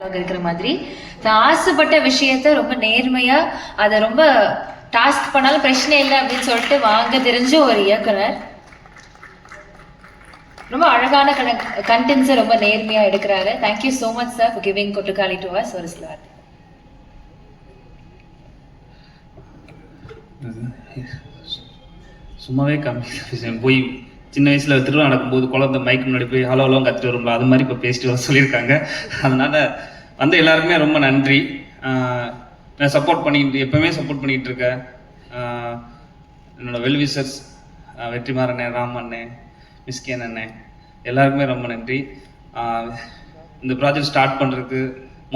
இருக்கிற மாதிரி. தான் ஆசைப்பட்ட விஷயத்த ரொம்ப நேர்மையா அதை ரொம்ப டாஸ்க் பண்ணாலும் பிரச்சனை இல்லை அப்படின்னு சொல்லிட்டு வாங்க தெரிஞ்ச ஒரு இயக்குனர். ரொம்ப அழகான கண்டென்ட்ஸை ரொம்ப நேர்மையா எடுக்கிறாரு. Thank you so much sir for giving Kottukkaali to us ஒரு சில வார்த்தை சும்மாவே கம்மி போய் சின்ன வயசுல திருவிழா நடக்கும்போது குழந்தை மைக் முன்னாடி போய் ஹலோ ஹலோ கத்துட்டு வரும்ல அது மாதிரி இப்போ பேசிட்டு வர சொல்லியிருக்காங்க. அதனால வந்த எல்லாருக்குமே ரொம்ப நன்றி. நான் சப்போர்ட் பண்ணிட்டு எப்பவுமே சப்போர்ட் பண்ணிட்டு இருக்கேன். என்னோட வெல்விசர்ஸ் வெற்றிமாறண்ணே ராமண்ணே மிஸ்கேன் அண்ணே எல்லாருக்குமே ரொம்ப நன்றி. இந்த ப்ராஜெக்ட் ஸ்டார்ட் பண்ணுறதுக்கு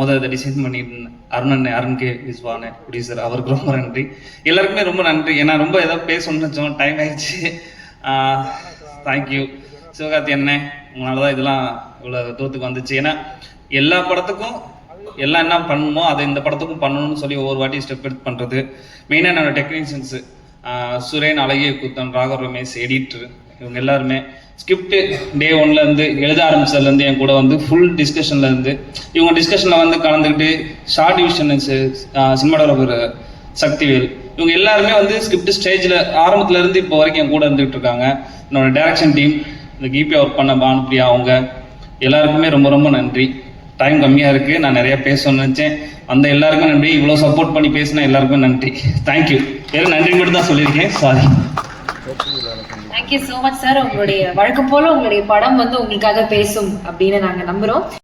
முதல் இதை டிசைன் பண்ணியிருந்தேன் அண்ணே அருண் கே விஸ்வானே ப்ரொடியூசர் அவருக்கு ரொம்ப நன்றி. எல்லாருக்குமே ரொம்ப நன்றி. ஏன்னா ரொம்ப ஏதாவது பேசணும்னு வச்சோம் டைம் ஆயிடுச்சு. தேங்க்யூ சிவகார்த்தி அண்ணன் உங்களால தான் இதெல்லாம் இவ்வளோ தூரத்துக்கு வந்துச்சு. ஏன்னா எல்லா படத்துக்கும் எல்லாம் என்ன பண்ணணுமோ அதை இந்த படத்துக்கும் பண்ணணும்னு சொல்லி ஒவ்வொரு வாட்டி ஸ்டெப் எடுத்து பண்ணுறது மெயினாக என்னோட டெக்னீஷியன்ஸு சுரேன் அழகிய கூத்தன் ராகவ் ரமேஷ் எடிட்டர் இவங்க எல்லாருமே ஸ்கிரிப்ட் டே ஒன்ல இருந்து எழுத ஆரம்பிச்சதுல இருந்து என் கூட வந்து ஃபுல் டிஸ்கஷன்ல இருந்து இவங்க டிஸ்கஷன்ல வந்து கலந்துக்கிட்டு ஷார்ட் டிவிஷன் சினிமாடோகிராஃபர் சக்திவேல் இவங்க எல்லாருமே வந்து ஸ்கிரிப்ட் ஸ்டேஜில் ஆரம்பத்துல இருந்து இப்போ வரைக்கும் என் கூட இருந்துகிட்டு இருக்காங்க. என்னோட டேரக்ஷன் டீம் இந்த கிபி ஒர்க் பண்ண பானுப்ரியா அவங்க எல்லாருக்குமே ரொம்ப ரொம்ப நன்றி. டைம் கம்மியாக இருக்கு நான் நிறைய பேசணும்னு நினச்சேன். அந்த எல்லாருக்கும் நன்றி. இவ்வளோ சப்போர்ட் பண்ணி பேசின எல்லாருக்குமே நன்றி. தேங்க்யூ வெறும் நன்றி மட்டும் தான் சொல்லியிருக்கேன். Sorry thank you so much sir உங்களுடைய வழக்கம் போல உங்களுடைய படம் வந்து உங்களுக்காக பேசும் அப்படின்னு நாங்கள் நம்புகிறோம்